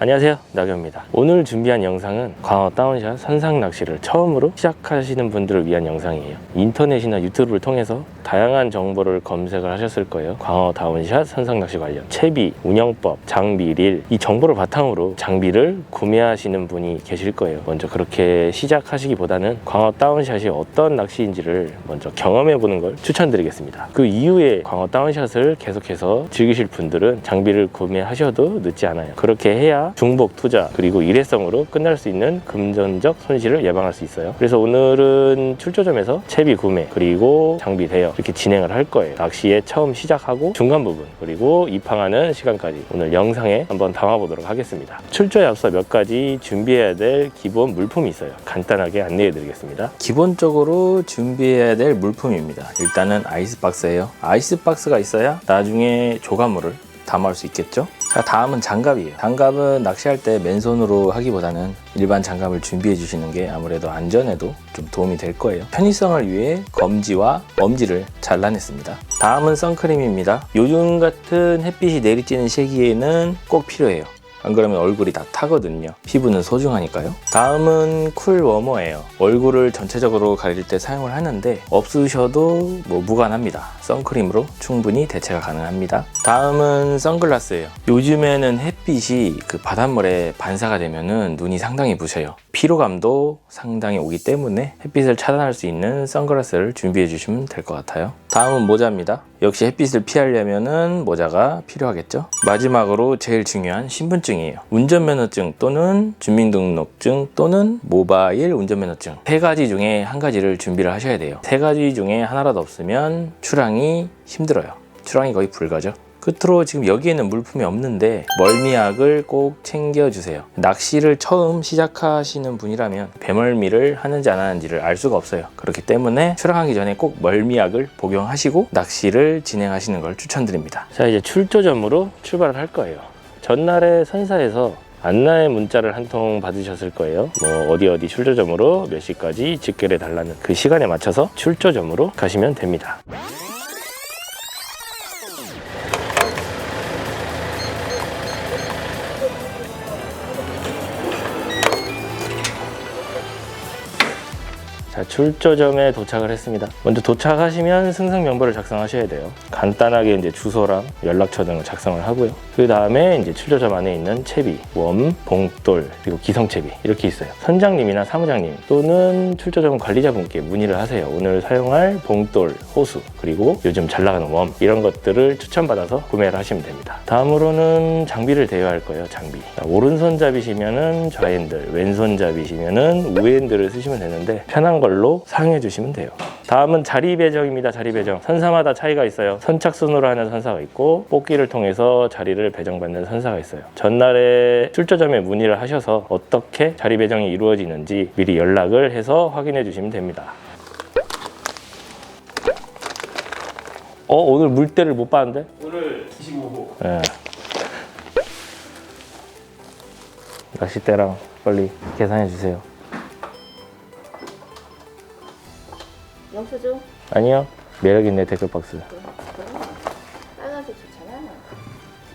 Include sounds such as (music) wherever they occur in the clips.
안녕하세요. 나경입니다. 오늘 준비한 영상은 광어 다운샷 선상 낚시를 처음으로 시작하시는 분들을 위한 영상이에요. 인터넷이나 유튜브를 통해서 다양한 정보를 검색을 하셨을 거예요. 광어 다운샷 선상 낚시 관련 채비, 운영법, 장비, 릴. 이 정보를 바탕으로 장비를 구매하시는 분이 계실 거예요. 먼저 그렇게 시작하시기보다는 광어 다운샷이 어떤 낚시인지를 먼저 경험해 보는 걸 추천드리겠습니다. 그 이후에 광어 다운샷을 계속해서 즐기실 분들은 장비를 구매하셔도 늦지 않아요. 그렇게 해야 중복 투자 그리고 일회성으로 끝날 수 있는 금전적 손실을 예방할 수 있어요. 그래서 오늘은 출조점에서 채비 구매 그리고 장비 대여 이렇게 진행을 할 거예요. 낚시에 처음 시작하고 중간 부분 그리고 입항하는 시간까지 오늘 영상에 한번 담아보도록 하겠습니다. 출조에 앞서 몇 가지 준비해야 될 기본 물품이 있어요. 간단하게 안내해 드리겠습니다. 기본적으로 준비해야 될 물품입니다. 일단은 아이스박스예요. 아이스박스가 있어야 나중에 조가물을 담을 수 있겠죠? 자, 다음은 장갑이에요. 장갑은 낚시할 때 맨손으로 하기보다는 일반 장갑을 준비해 주시는 게 아무래도 안전에도 좀 도움이 될 거예요. 편의성을 위해 검지와 엄지를 잘라냈습니다. 다음은 선크림입니다. 요즘 같은 햇빛이 내리쬐는 시기에는 꼭 필요해요. 안 그러면 얼굴이 다 타거든요. 피부는 소중하니까요. 다음은 쿨 워머예요. 얼굴을 전체적으로 가릴 때 사용을 하는데 없으셔도 뭐 무관합니다. 선크림으로 충분히 대체가 가능합니다. 다음은 선글라스예요. 요즘에는 햇빛이 그 바닷물에 반사가 되면은 눈이 상당히 부셔요. 피로감도 상당히 오기 때문에 햇빛을 차단할 수 있는 선글라스를 준비해 주시면 될 것 같아요. 다음은 모자입니다. 역시 햇빛을 피하려면은 모자가 필요하겠죠. 마지막으로 제일 중요한 신분증이에요. 운전면허증 또는 주민등록증 또는 모바일 운전면허증 세 가지 중에 한 가지를 준비를 하셔야 돼요. 세 가지 중에 하나라도 없으면 출항이 힘들어요. 출항이 거의 불가죠. 끝으로 지금 여기에는 물품이 없는데 멀미약을 꼭 챙겨주세요. 낚시를 처음 시작하시는 분이라면 배멀미를 하는지 안 하는지를 알 수가 없어요. 그렇기 때문에 출항하기 전에 꼭 멀미약을 복용하시고 낚시를 진행하시는 걸 추천드립니다. 자 이제 출조점으로 출발을 할 거예요. 전날에 선사에서 안나의 문자를 한 통 받으셨을 거예요. 뭐 어디 어디 출조점으로 몇 시까지 집결해 달라는 그 시간에 맞춰서 출조점으로 가시면 됩니다. 자, 출조점에 도착을 했습니다. 먼저 도착하시면 승승 명부를 작성하셔야 돼요. 간단하게 이제 주소랑 연락처 등을 작성을 하고요. 그 다음에 이제 출조점 안에 있는 채비, 웜, 봉돌, 그리고 기성채비 이렇게 있어요. 선장님이나 사무장님 또는 출조점 관리자분께 문의를 하세요. 오늘 사용할 봉돌, 호수, 그리고 요즘 잘 나가는 웜 이런 것들을 추천받아서 구매를 하시면 됩니다. 다음으로는 장비를 대여할 거예요. 장비. 자, 오른손잡이시면은 좌핸들, 왼손잡이시면은 우핸들을 쓰시면 되는데 편한 걸로 사용해 주시면 돼요. 다음은 자리 배정입니다. 자리 배정. 선사마다 차이가 있어요. 선착순으로 하는 선사가 있고 뽑기를 통해서 자리를 배정받는 선사가 있어요. 전날에 출조점에 문의를 하셔서 어떻게 자리 배정이 이루어지는지 미리 연락을 해서 확인해 주시면 됩니다. 어 오늘 물때를 못 봤는데? 오늘 25호 예. 낚싯대랑 빨리 계산해 주세요. 영수증? 아니요. 매력 있네 댓글 박스. 빨간색 좋잖아.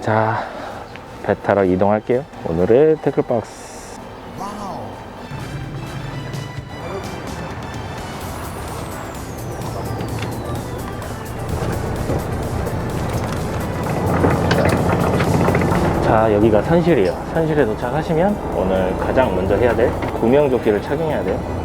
자, 배 타러 이동할게요. 오늘의 태클 박스. 자, 여기가 선실이에요. 선실에 도착하시면 오늘 가장 먼저 해야 될 구명조끼를 착용해야 돼요.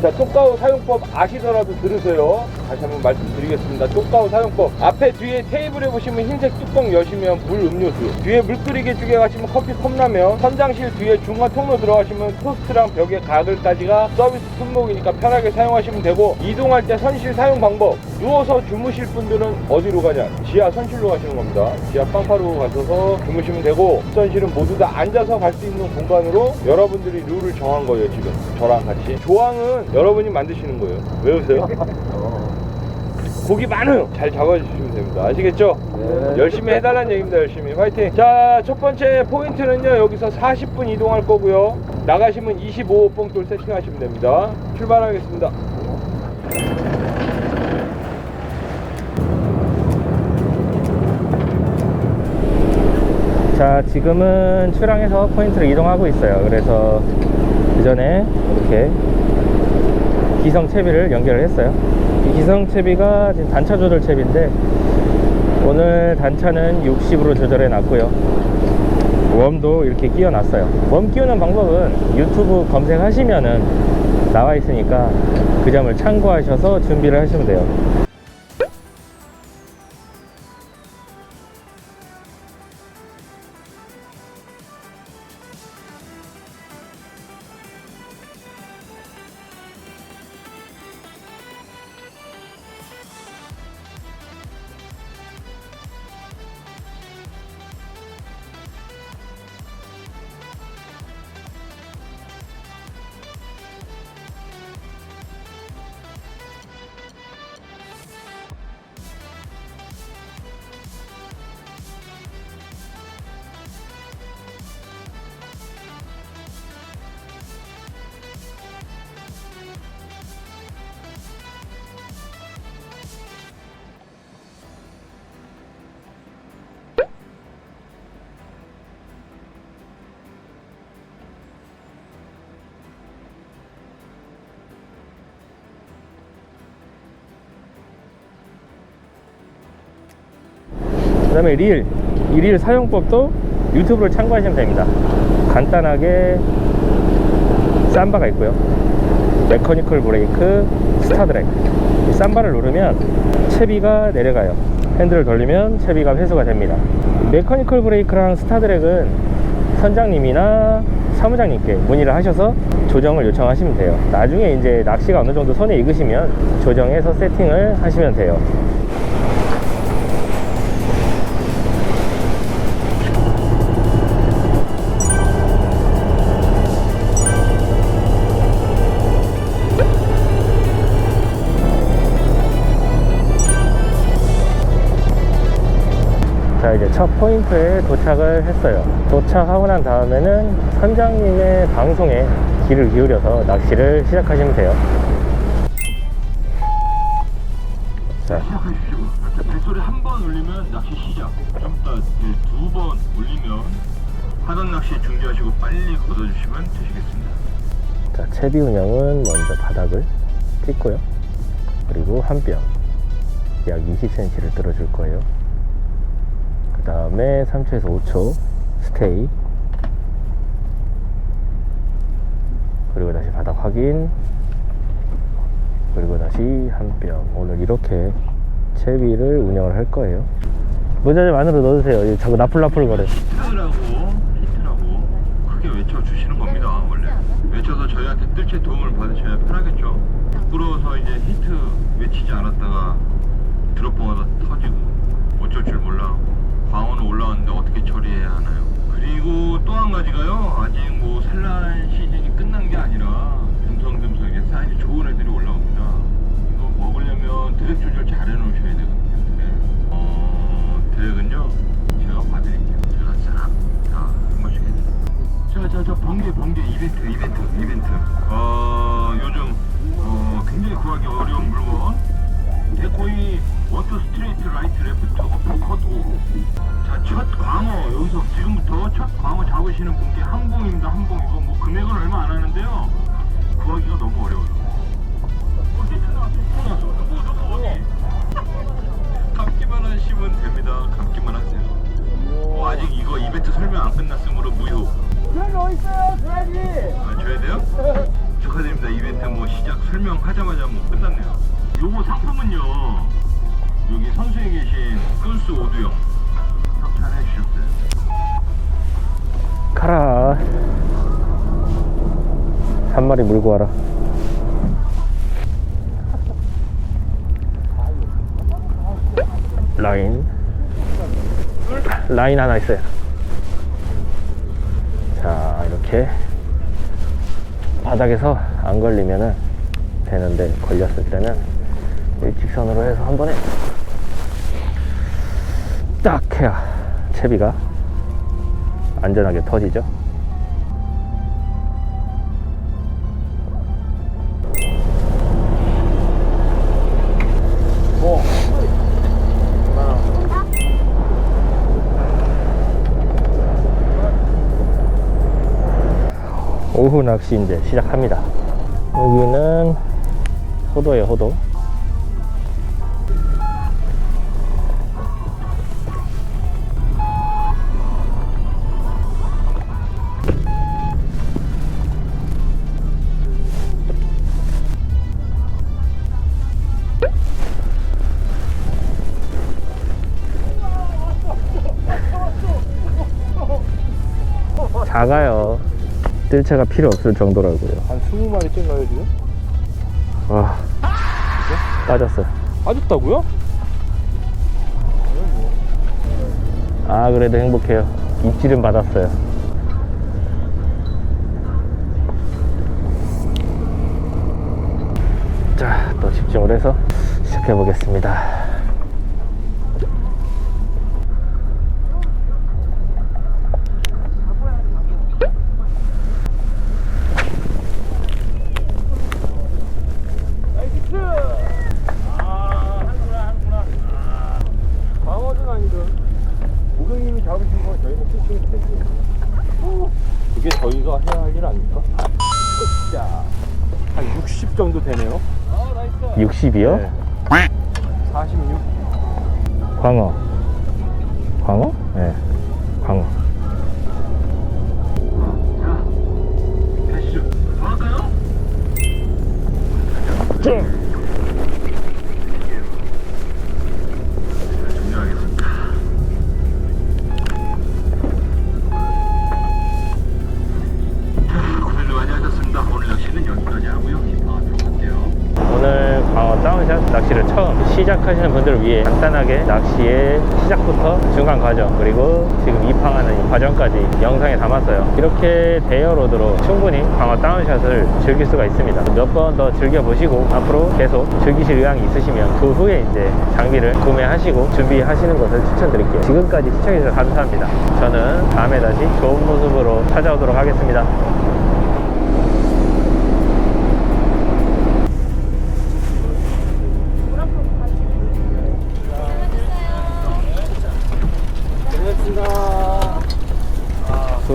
자 쪽가우 사용법 아시더라도 들으세요 다시 한번 말씀드리겠습니다. 쪽가우 사용법. 앞에 뒤에 테이블에 보시면 흰색 뚜껑 여시면 물 음료수. 뒤에 물 끓이게 주게 가시면 커피 컵라면. 선장실 뒤에 중간 통로 들어가시면 토스트랑 벽에 가글까지가 서비스 품목이니까 편하게 사용하시면 되고 이동할 때 선실 사용 방법. 누워서 주무실 분들은 어디로 가냐? 지하 선실로 가시는 겁니다. 지하 빵파로 가셔서 주무시면 되고 선실은 모두 다 앉아서 갈 수 있는 공간으로 여러분들이 룰을 정한 거예요 지금. 저랑 같이. 조항은 여러분이 만드시는 거예요. 외우세요? (laughs) (laughs) 고기 많아요. 잘 잡아주시면 됩니다. 아시겠죠? 열심히 해달라는 얘기입니다 열심히. 화이팅! 자 첫 번째 포인트는요 여기서 40분 이동할 거고요. 나가시면 25호 뽕돌 세팅하시면 됩니다. 출발하겠습니다. 자, 지금은 출항해서 포인트를 이동하고 있어요. 그래서 그 전에 이렇게 기성 채비를 연결을 했어요. 이 기성 채비가 지금 단차 조절 채비인데 오늘 단차는 60으로 조절해 놨고요. 웜도 이렇게 끼워 놨어요. 웜 끼우는 방법은 유튜브 검색하시면은 나와 있으니까 그 점을 참고하셔서 준비를 하시면 돼요. 다음에 릴, 이 릴 사용법도 유튜브를 참고하시면 됩니다. 간단하게 삼바가 있고요. 메커니컬 브레이크, 스타드랙. 이 삼바를 누르면 채비가 내려가요. 핸들을 돌리면 채비가 회수가 됩니다. 메커니컬 브레이크랑 스타드랙은 선장님이나 사무장님께 문의를 하셔서 조정을 요청하시면 돼요. 나중에 이제 낚시가 어느 정도 손에 익으시면 조정해서 세팅을 하시면 돼요. 이제 첫 포인트에 도착을 했어요 도착하고 난 다음에는 선장님의 방송에 귀를 기울여서 낚시를 시작하시면 돼요 자. 뱃소리 한 번 울리면 낚시 시작. 좀 이따 두번 울리면 하단 낚시 중지하시고 빨리 걷어주시면 되시겠습니다. 자, 채비 운영은 먼저 바닥을 찍고요. 그리고 한 뼘, 약 20cm를 들어줄 거예요. 그 다음에 3초에서 5초 스테이. 그리고 다시 바닥 확인. 그리고 다시 한 뼘. 오늘 이렇게 채비를 운영을 할 거예요. 모자 좀 안으로 넣어주세요. 자꾸 나풀나풀 거려. 히트라고 히트라고 크게 외쳐주시는 겁니다. 원래 외쳐서 저희한테 뜰채 도움을 받으셔야 편하겠죠. 부끄러워서 이제 히트 외치지 않았다가 드롭버가 터지고 어쩔 줄 몰라 광어는 올라왔는데 어떻게 처리해야 하나요? 그리고 또 한 가지가요. 아직 뭐 산란 시즌이 끝난 게 아니라 듬성듬성 이제 사이즈 좋은 애들이 올라옵니다. 이거 먹으려면 드랙 조절 잘 해놓으셔야 되거든요. 드랙. 어, 드랙은요 제가 봐드릴게요. 제가 싹다한 번씩 해드릴게요. 자, 자, 자, 번개, 번개, 이벤트, 이벤트, 이벤트. 어, 마리 물고 와라. 라인. 라인 하나 있어요. 자, 이렇게 바닥에서 안 걸리면은 되는데 걸렸을 때는 일직선으로 해서 한 번에 딱 해야 채비가 안전하게 터지죠. 오후 낚시 이제 시작합니다. 여기는 호도예요, 호도. 작아요. 뜰채가 필요 없을 정도라고요. 한 20마리 찐가요 지금? 와, 빠졌어요. 빠졌다고요? 아, 그래도 행복해요. 입질은 받았어요. 자, 또 집중을 해서 시작해 보겠습니다. 광어는 아니든 고객님이 잡으신 건 저희는 피싱이 되고요. 그게 저희가 해야 할 일 아닙니까? 자, 한 60 정도 되네요. 60이요? 46. 광어. 광어? 네. 다운샷 낚시를 처음 시작하시는 분들을 위해 간단하게 낚시의 시작부터 중간 과정 그리고 지금 입항하는 이 과정까지 영상에 담았어요. 이렇게 대여로드로 충분히 광어 다운샷을 즐길 수가 있습니다. 몇 번 더 즐겨보시고 앞으로 계속 즐기실 의향이 있으시면 그 후에 이제 장비를 구매하시고 준비하시는 것을 추천드릴게요. 지금까지 시청해주셔서 감사합니다. 저는 다음에 다시 좋은 모습으로 찾아오도록 하겠습니다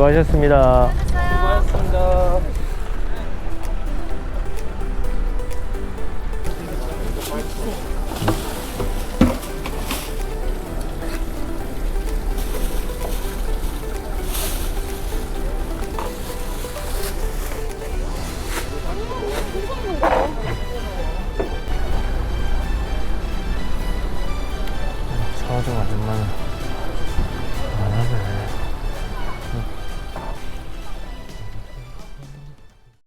수고하셨습니다.